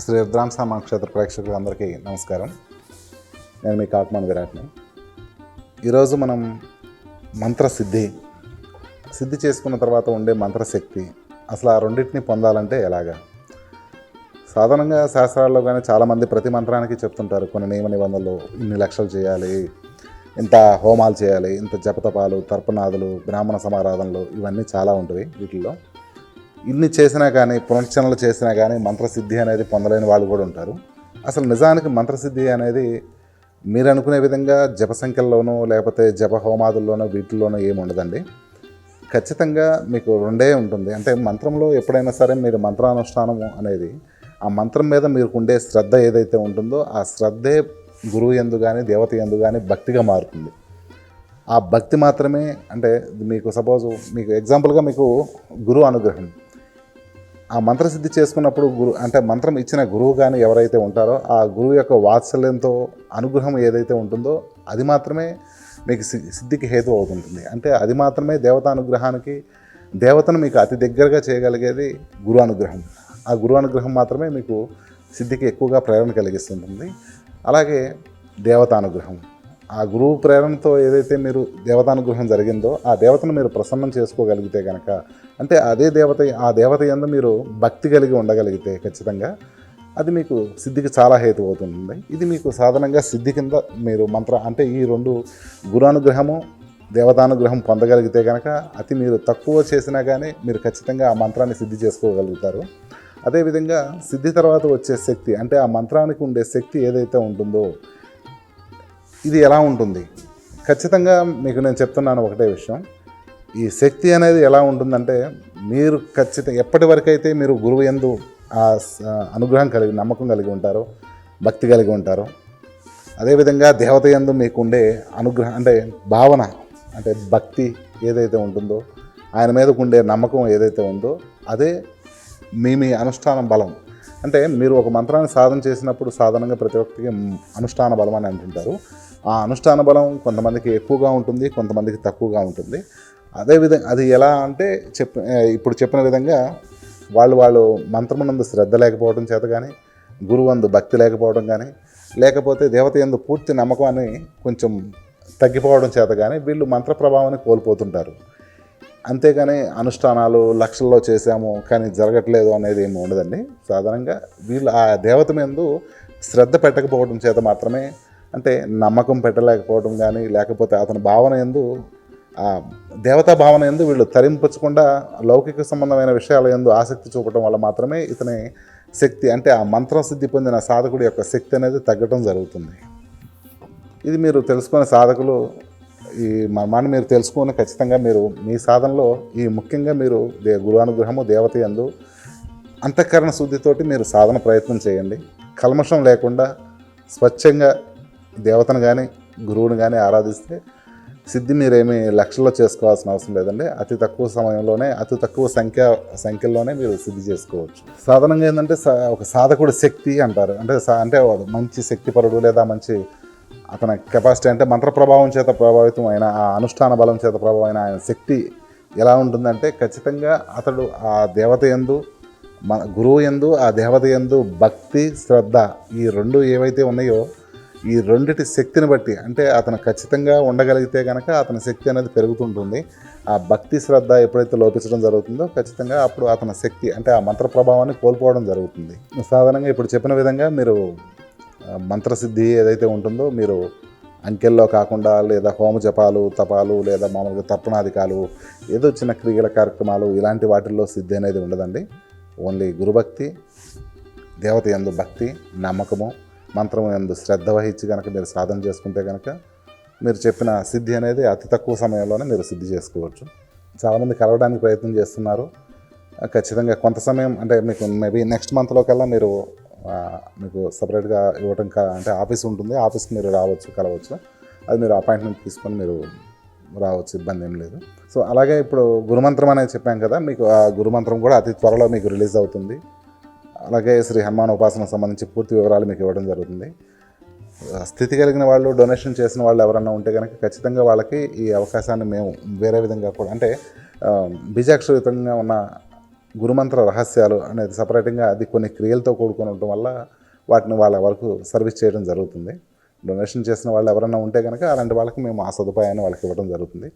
శ్రీ రుద్రాంశ ప్రేక్షకులు ప్రేక్షకులందరికీ నమస్కారం. నేను మీ కాకుమాన్ విరాట్ని. ఈరోజు మనం మంత్రసిద్ధి సిద్ధి చేసుకున్న తర్వాత ఉండే మంత్రశక్తి అసలు ఆ రెండింటిని పొందాలంటే ఎలాగా? సాధారణంగా శాస్త్రాల్లో కానీ చాలామంది ప్రతి మంత్రానికి చెప్తుంటారు కొన్ని నియమ నిబంధనలు ఇన్ని లక్షలు చేయాలి ఇంత హోమాలు చేయాలి ఇంత జపతపాలు తర్పణాదులు బ్రాహ్మణ సమారాధనలు ఇవన్నీ చాలా ఉంటాయి వీటిల్లో. ఇన్ని చేసినా కానీ పునర్చనలు చేసినా కానీ మంత్రసిద్ధి అనేది పొందలేని వాళ్ళు కూడా ఉంటారు. అసలు నిజానికి మంత్రసిద్ధి అనేది మీరు అనుకునే విధంగా జప సంఖ్యల్లోనూ లేకపోతే జప హోమాదుల్లోనూ వీటిల్లోనూ ఏమి ఉండదండి. ఖచ్చితంగా మీకు రెండే ఉంటుంది. అంటే మంత్రంలో ఎప్పుడైనా సరే మీరు మంత్రానుష్ఠానము అనేది ఆ మంత్రం మీద మీకు ఉండే శ్రద్ధ ఏదైతే ఉంటుందో ఆ శ్రద్ధే గురువు ఎందు కానీ దేవత ఎందు కానీ భక్తిగా మారుతుంది. ఆ భక్తి మాత్రమే అంటే మీకు సపోజ్ మీకు ఎగ్జాంపుల్గా మీకు గురువు అనుగ్రహం. ఆ మంత్రసిద్ధి చేసుకున్నప్పుడు గురు అంటే మంత్రం ఇచ్చిన గురువు కానీ ఎవరైతే ఉంటారో ఆ గురువు యొక్క వాత్సల్యంతో అనుగ్రహం ఏదైతే ఉంటుందో అది మాత్రమే మీకు సిద్ధికి హేతు అవుతుంటుంది. అంటే అది మాత్రమే దేవతానుగ్రహానికి దేవతను మీకు అతి దగ్గరగా చేయగలిగేది గురు అనుగ్రహం ఆ గురు అనుగ్రహం మాత్రమే మీకు సిద్ధికి ఎక్కువగా ప్రేరణ కలిగిస్తుంటుంది. అలాగే దేవతానుగ్రహం. ఆ గురువు ప్రేరణతో ఏదైతే మీరు దేవతానుగ్రహం జరిగిందో ఆ దేవతను మీరు ప్రసన్నం చేసుకోగలిగితే కనుక అంటే అదే దేవత ఆ దేవత ఎందు మీరు భక్తి కలిగి ఉండగలిగితే ఖచ్చితంగా అది మీకు సిద్ధికి చాలా హేతు అవుతుంది ఇది మీకు సాధారణంగా సిద్ధి కింద మీరు మంత్ర అంటే ఈ రెండు గురానుగ్రహము దేవతానుగ్రహం పొందగలిగితే కనుక అతి మీరు తక్కువ చేసినా కానీ మీరు ఖచ్చితంగా ఆ మంత్రాన్ని సిద్ధి చేసుకోగలుగుతారు. అదేవిధంగా సిద్ధి తర్వాత వచ్చే శక్తి అంటే ఆ మంత్రానికి ఉండే శక్తి ఏదైతే ఉంటుందో ఇది ఎలా ఉంటుంది? ఖచ్చితంగా మీకు నేను చెప్తున్నాను ఒకటే విషయం. ఈ శక్తి అనేది ఎలా ఉంటుందంటే మీరు ఖచ్చితంగా ఎప్పటి వరకైతే మీరు గురువు ఎందు ఆ అనుగ్రహం కలిగి నమ్మకం కలిగి ఉంటారో భక్తి కలిగి ఉంటారో అదేవిధంగా దేవత ఎందు మీకు ఉండే అనుగ్రహం అంటే భావన అంటే భక్తి ఏదైతే ఉంటుందో ఆయన మీదకు ఉండే నమ్మకం ఏదైతే ఉందో అదే మీ మీ అనుష్ఠానం బలం. అంటే మీరు ఒక మంత్రాన్ని సాధన చేసినప్పుడు సాధారణంగా ప్రతి ఒక్కరికి అనుష్ఠాన బలం అని అంటుంటారు. ఆ అనుష్ఠాన బలం కొంతమందికి ఎక్కువగా ఉంటుంది కొంతమందికి తక్కువగా ఉంటుంది. అదేవిధంగా అది ఎలా అంటే చెప్ ఇప్పుడు చెప్పిన విధంగా వాళ్ళు వాళ్ళు మంత్రమునందు శ్రద్ధ లేకపోవడం చేత కానీ గురువందు భక్తి లేకపోవడం కానీ లేకపోతే దేవత ఎందు పూర్తి నమ్మకం అని కొంచెం తగ్గిపోవడం చేత కానీ వీళ్ళు మంత్ర ప్రభావాన్ని కోల్పోతుంటారు. అంతేగాని అనుష్ఠానాలు లక్షల్లో చేశాము కానీ జరగట్లేదు అనేది ఏమి ఉండదండి. సాధారణంగా వీళ్ళు ఆ దేవత మీద శ్రద్ధ పెట్టకపోవడం చేత మాత్రమే అంటే నమ్మకం పెట్టలేకపోవడం కానీ లేకపోతే అతని భావన ఎందు ఆ దేవతా భావన ఎందు వీళ్ళు తరింపచ్చకుండా లౌకిక సంబంధమైన విషయాల ఎందు ఆసక్తి చూపడం వల్ల మాత్రమే ఇతని శక్తి అంటే ఆ మంత్రం సిద్ధి పొందిన సాధకుడి యొక్క శక్తి అనేది తగ్గటం జరుగుతుంది. ఇది మీరు తెలుసుకునే సాధకులు ఈ మర్మాన్ని మీరు తెలుసుకుని ఖచ్చితంగా మీరు మీ సాధనలో ఈ ముఖ్యంగా మీరు దే గురువానుగ్రహము దేవత యందు అంతఃకరణ శుద్ధితోటి మీరు సాధన ప్రయత్నం చేయండి. కల్మషం లేకుండా స్వచ్ఛంగా దేవతను కానీ గురువుని కానీ ఆరాధిస్తే సిద్ధి మీరేమి లక్షల్లో చేసుకోవాల్సిన అవసరం లేదండి. అతి తక్కువ సమయంలోనే అతి తక్కువ సంఖ్య సంఖ్యలోనే మీరు సిద్ధి చేసుకోవచ్చు. సాధారణంగా ఏంటంటే సా- ఒక సాధకుడు శక్తి అంటారు. అంటే సా- అంటే మంచి శక్తిపరుడు లేదా మంచి అతని కెపాసిటీ అంటే మంత్ర ప్రభావం చేత ప్రభావితం అయిన ఆ అనుష్ఠాన బలం చేత ప్రభావం అయిన ఆయన శక్తి ఎలా ఉంటుందంటే ఖచ్చితంగా అతడు ఆ దేవత ఎందు మన గురువు ఎందు ఆ దేవత ఎందు భక్తి శ్రద్ధ ఈ రెండు ఏవైతే ఉన్నాయో ఈ రెండిటి శక్తిని బట్టి అంటే అతను ఖచ్చితంగా ఉండగలిగితే కనుక అతని శక్తి అనేది పెరుగుతుంటుంది. ఆ భక్తి శ్రద్ధ ఎప్పుడైతే లోపించడం జరుగుతుందో ఖచ్చితంగా అప్పుడు అతని శక్తి అంటే ఆ మంత్ర ప్రభావాన్ని కోల్పోవడం జరుగుతుంది. సాధారణంగా ఇప్పుడు చెప్పిన విధంగా మీరు మంత్రసిద్ధి ఏదైతే ఉంటుందో మీరు అంకెల్లో కాకుండా లేదా హోమ జపాలు తపాలు లేదా మామూలుగా తర్పణాధికాలు ఏదో చిన్న క్రియల కార్యక్రమాలు ఇలాంటి వాటిల్లో సిద్ధి అనేది ఉండదండి. ఓన్లీ గురుభక్తి దేవత ఎందు భక్తి నమ్మకము మంత్రం ఎందు శ్రద్ధ వహించి కనుక మీరు సాధన చేసుకుంటే కనుక మీరు చెప్పిన సిద్ధి అనేది అతి తక్కువ సమయంలోనే మీరు సిద్ధి చేసుకోవచ్చు. చాలామంది కలవడానికి ప్రయత్నం చేస్తున్నారు. ఖచ్చితంగా కొంత సమయం అంటే మీకు మేబీ నెక్స్ట్ మంత్లో కల్లా మీరు మీకు సపరేట్గా ఇవ్వటం అంటే ఆఫీస్ ఉంటుంది. ఆఫీస్కి మీరు రావచ్చు కలవచ్చు. అది మీరు అపాయింట్మెంట్ తీసుకొని మీరు రావచ్చు ఇబ్బంది ఏం లేదు. సో అలాగే ఇప్పుడు గురుమంత్రం అనేది చెప్పాం కదా మీకు ఆ గురుమంత్రం కూడా అతి త్వరలో మీకు రిలీజ్ అవుతుంది. అలాగే శ్రీ హనుమాన్ ఉపాసనకు సంబంధించి పూర్తి వివరాలు మీకు ఇవ్వడం జరుగుతుంది. స్థితి కలిగిన వాళ్ళు డొనేషన్ చేసిన వాళ్ళు ఎవరన్నా ఉంటే కనుక ఖచ్చితంగా వాళ్ళకి ఈ అవకాశాన్ని మేము వేరే విధంగా కూడా అంటే బీజాక్షరితంగా ఉన్న గురుమంత్ర రహస్యాలు అనేది సపరేట్గా అది కొన్ని క్రియలతో కూడుకొని ఉండటం వల్ల వాటిని వాళ్ళ వరకు సర్వీస్ చేయడం జరుగుతుంది. డొనేషన్ చేసిన వాళ్ళు ఎవరైనా ఉంటే కనుక అలాంటి వాళ్ళకి మేము ఆ సదుపాయాన్ని వాళ్ళకి ఇవ్వడం జరుగుతుంది.